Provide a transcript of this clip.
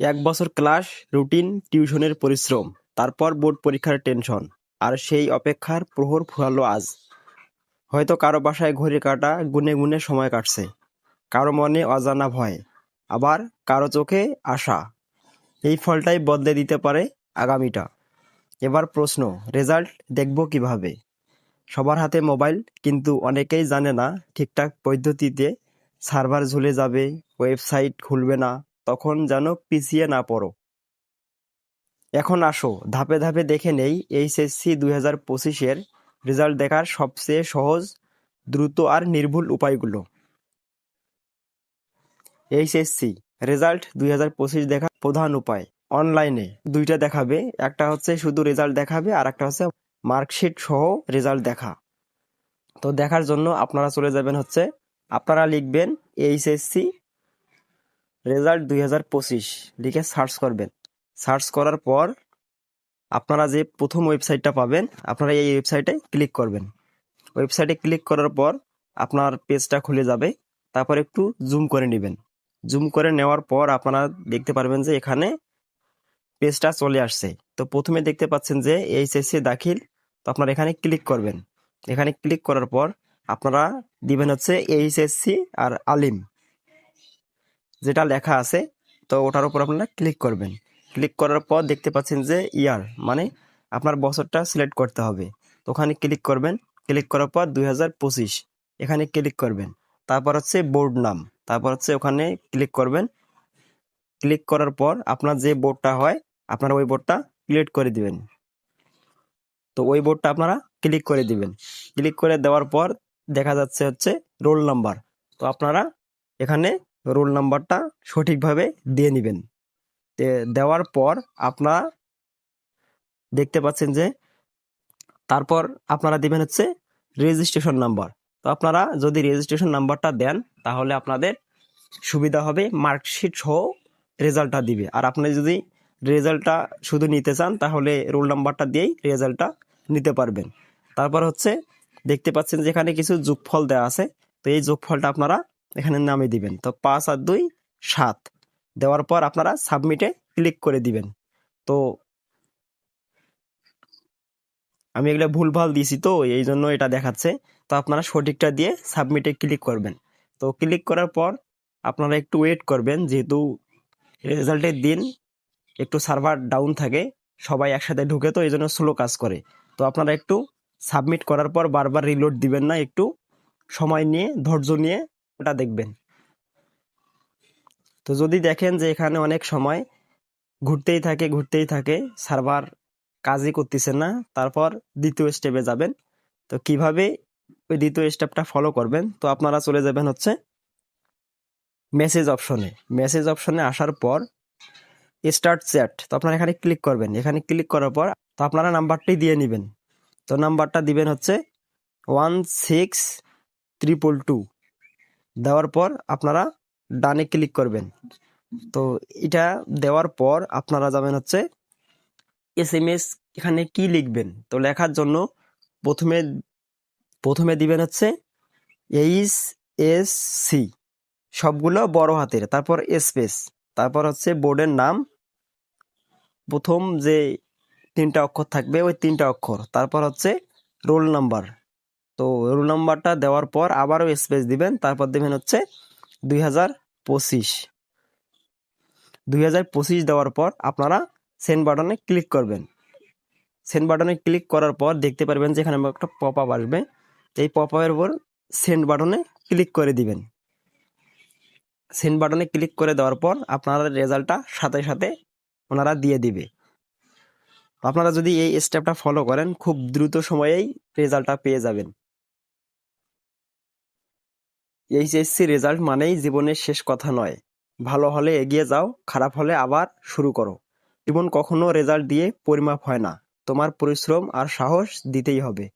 এক বছর class, routine, টিউশনের পরিশ্রম, তারপর বোর্ড পরীক্ষার টেনশন, আর সেই অপেক্ষার প্রহর ফুরালো আজ। হয়তো কারও বাসায় ঘড়ির কাটা গুনে গুনে সময় কাটছে, কারও মনে অজানা ভয়, আবার কারও চোখে আশা। এই ফলটাই বদলে দিতে পারে আগামীটা। এবার প্রশ্ন, রেজাল্ট দেখব কীভাবে? সবার হাতে মোবাইল, কিন্তু অনেকেই জানে না ঠিকঠাক পদ্ধতিতে সার্ভার ঝুলে যাবে, ওয়েবসাইট খুলবে না, তখন যেন পিছিয়ে না পড়ো। এখন আসো, ধাপে ধাপে দেখে নেই এইচএসসি দুই হাজার পঁচিশের রেজাল্ট দেখার সবচেয়ে সহজ, দ্রুত আর নির্ভুল উপায়গুলো। এইচএসসি রেজাল্ট দুই হাজার পঁচিশ দেখার প্রধান উপায় অনলাইনে দুইটা দেখাবে একটা হচ্ছে শুধু রেজাল্ট দেখাবে আর একটা হচ্ছে মার্কশিট সহ রেজাল্ট দেখা তো দেখার জন্য আপনারা চলে যাবেন হচ্ছে আপনারা লিখবেন এইচএসসি রেজাল্ট দুই হাজার পঁচিশ, লিখে সার্চ করবেন। সার্চ করার পর আপনারা যে প্রথম ওয়েবসাইটটা পাবেন, আপনারা এই ওয়েবসাইটে ক্লিক করবেন। ওয়েবসাইটে ক্লিক করার পর আপনার পেজটা খুলে যাবে। তারপর একটু জুম করে নেবেন। জুম করে নেওয়ার পর আপনারা দেখতে পারবেন যে এখানে পেজটা চলে আসছে। তো প্রথমে দেখতে পাচ্ছেন যে এইচএসসি দাখিল, তো আপনারা এখানে ক্লিক করবেন। এখানে ক্লিক করার পর আপনারা দিবেন হচ্ছে এইচএসসি আর আলিম। যেটা লেখা আছে, তো ওটার উপর আপনারা ক্লিক করবেন। ক্লিক করার পর দেখতে পাচ্ছেন যে ইয়ার মানে আপনার বছরটা সিলেক্ট করতে হবে। তো ওখানে ক্লিক করবেন। ক্লিক করার পর দু হাজার পঁচিশ, এখানে ক্লিক করবেন। তারপর হচ্ছে বোর্ড নাম তারপর হচ্ছে ওখানে ক্লিক করবেন। ক্লিক করার পর আপনার যে বোর্ডটা হয়, আপনারা ওই বোর্ডটা ক্লিক করে দিবেন। তো ওই বোর্ডটা আপনারা ক্লিক করে দিবেন। ক্লিক করে দেওয়ার পর দেখা যাচ্ছে হচ্ছে রোল নাম্বার তো আপনারা এখানে রোল নাম্বারটা সঠিকভাবে দিয়ে নেবেন। দেওয়ার পর আপনারা দেখতে পাচ্ছেন যে তারপর আপনারা দিবেন হচ্ছে রেজিস্ট্রেশন নাম্বার। তো আপনারা যদি রেজিস্ট্রেশন নাম্বারটা দেন, তাহলে আপনাদের সুবিধা হবে মার্কশিট সহ রেজাল্টটা দিবে। আর আপনি যদি রেজাল্টটা শুধু নিতে চান, তাহলে রোল নাম্বারটা দিয়েই রেজাল্টটা নিতে পারবেন। তারপর হচ্ছে দেখতে পাচ্ছেন যে এখানে কিছু যোগফল দেওয়া আছে। তো এই যোগফলটা আপনারা এখানে নামে দিবেন। তো পাঁচ আর দুই, সাত। দেওয়ার পর আপনারা সাবমিটে ক্লিক করে দিবেন। তো আমি এগুলো ভুলভাল দিয়েছি তো, এই জন্য এটা দেখাচ্ছে। তো আপনারা সঠিকটা দিয়ে সাবমিটে ক্লিক করবেন। তো ক্লিক করার পর আপনারা একটু ওয়েট করবেন, যেহেতু রেজাল্টের দিন একটু সার্ভার ডাউন থাকে, সবাই একসাথে ঢুকে তো এই জন্য স্লো কাজ করে। তো আপনারা একটু সাবমিট করার পর বারবার রিলোড দিবেন না, একটু সময় নিয়ে, ধৈর্য নিয়ে ওটা দেখবেন। তো যদি দেখেন যে এখানে অনেক সময় ঘুরতেই থাকে ঘুরতেই থাকে, সার্ভার কাজই করতেছে না, তারপর দ্বিতীয় স্টেপে যাবেন। তো কীভাবে ওই দ্বিতীয় স্টেপটা ফলো করবেন? তো আপনারা চলে যাবেন হচ্ছে মেসেজ অপশনে মেসেজ অপশনে আসার পর স্টার্ট চ্যাট তো আপনারা এখানে ক্লিক করবেন। এখানে ক্লিক করার পর তো আপনারা নাম্বারটি দিয়ে নেবেন। তো নাম্বারটা দিবেন হচ্ছে ওয়ান সিক্স ট্রিপল টু দেওয়ার পর আপনারা ডানে ক্লিক করবেন। তো এটা দেওয়ার পর আপনারা যাবেন হচ্ছে এস এম এস এখানে কি লিখবেন? তো লেখার জন্য প্রথমে প্রথমে দিবেন হচ্ছে এইচ এস সি, সবগুলো বড় হাতের, তারপর স্পেস, তারপর হচ্ছে বোর্ডের নাম, প্রথম যে তিনটা অক্ষর থাকবে ওই তিনটা অক্ষর, তারপর হচ্ছে রোল নাম্বার তো রোল নাম্বারটা দেওয়ার পর আবারও স্পেস দিবেন, তারপর দেবেন হচ্ছে দুই হাজার পঁচিশ। দুই হাজার পঁচিশ দেওয়ার পর আপনারা সেন্ড বাটনে ক্লিক করবেন। সেন্ড বাটনে ক্লিক করার পর দেখতে পারবেন যে এখানে একটা পপ আপ আসবে। এই পপ আপের উপর সেন্ড বাটনে ক্লিক করে দিবেন। সেন্ড বাটনে ক্লিক করে দেওয়ার পর আপনাদের রেজাল্টটা সাথে সাথে ওনারা দিয়ে দিবে। আপনারা যদি এই স্টেপটা ফলো করেন, খুব দ্রুত সময়েই রেজাল্টটা পেয়ে যাবেন। এইচএসসি রেজাল্ট মানেই জীবনের শেষ কথা নয়। ভালো হলে এগিয়ে যাও, খারাপ হলে আবার শুরু করো। জীবন কখনো রেজাল্ট দিয়ে পরিমাপ হয় না। তোমার পরিশ্রম আর সাহস দিতেই হবে।